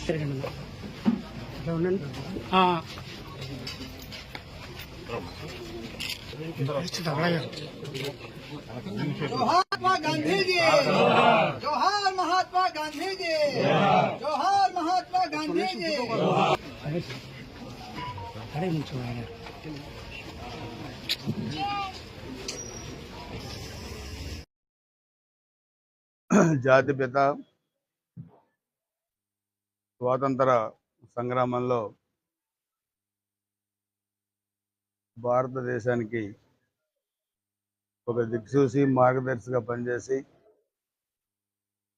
ఇట్లా ఉండండి ఆ. పరిస్థితి అలాగే. महात्मा गांधी जी जोहार महात्मा गांधी जी जोहार महात्मा गांधी जी అదే అడే నిల్చోవాలి. జాతిపిత స్వాతంత్ర సంగ్రామంలో భారతదేశానికి ఒక దిక్సూసి మార్గదర్శిగా పనిచేసి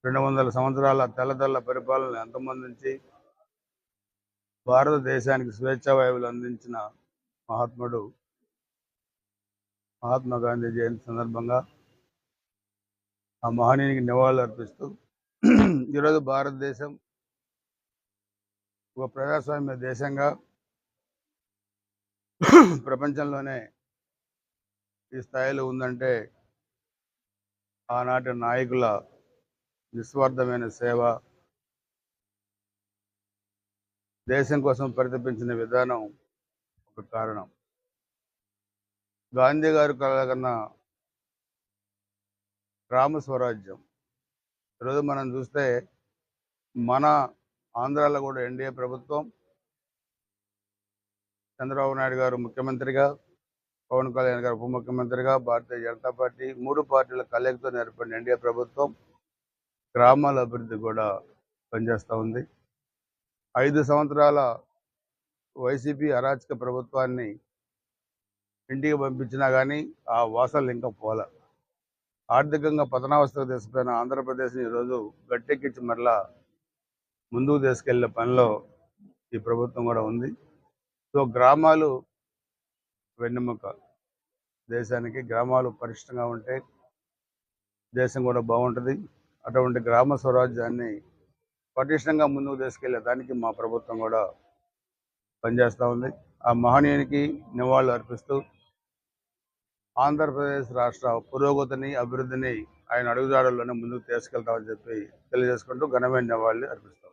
రెండు వందల సంవత్సరాల తెల్లతెల్ల పరిపాలన అంతమందించి భారతదేశానికి స్వేచ్ఛా వాయువులు అందించిన మహాత్ముడు మహాత్మా గాంధీ జయంతి సందర్భంగా ఆ మహనీయునికి నివాళులు అర్పిస్తూ ఈరోజు భారతదేశం ఒక ప్రజాస్వామ్య దేశంగా ప్రపంచంలోనే ఈ స్థాయిలో ఉందంటే ఆనాటి నాయకుల నిస్వార్థమైన సేవ దేశం కోసం పరితపించిన విధానం ఒక కారణం. గాంధీ గారు కలగన్న గ్రామ స్వరాజ్యం. ఈరోజు మనం చూస్తే మన ఆంధ్రాలో కూడా ఎన్డీఏ ప్రభుత్వం చంద్రబాబు నాయుడు గారు ముఖ్యమంత్రిగా పవన్ కళ్యాణ్ గారు ఉప ముఖ్యమంత్రిగా భారతీయ జనతా పార్టీ మూడు పార్టీల కలయికతో నేర్పడిన ఎన్డీఏ ప్రభుత్వం గ్రామాల అభివృద్ధి కూడా పనిచేస్తూ ఉంది. ఐదు సంవత్సరాల వైసీపీ అరాచక ప్రభుత్వాన్ని ఇంటికి పంపించినా కానీ ఆ వాసనలు ఇంకా పోల. ఆర్థికంగా పతనావస్థకు తెచ్చిపోయిన ఆంధ్రప్రదేశ్ని ఈరోజు గట్టెక్కించి మరలా ముందుకు తీసుకెళ్ళే పనిలో ఈ ప్రభుత్వం కూడా ఉంది. సో గ్రామాలు వెన్నెముక దేశానికి గ్రామాలు పరిష్టంగా ఉంటే దేశం కూడా బాగుంటుంది. అటువంటి గ్రామ స్వరాజ్యాన్ని పటిష్టంగా ముందుకు తీసుకెళ్ళే దానికి మా ప్రభుత్వం కూడా పనిచేస్తూ ఉంది. ఆ మహనీయునికి నివాళులు అర్పిస్తూ ఆంధ్రప్రదేశ్ రాష్ట్ర పురోగతిని అభివృద్ధిని ఆయన అడుగుజాడల్లోనే ముందుకు తీసుకెళ్తామని చెప్పి తెలియజేసుకుంటూ ఘనమైన నివాళులు అర్పిస్తాం.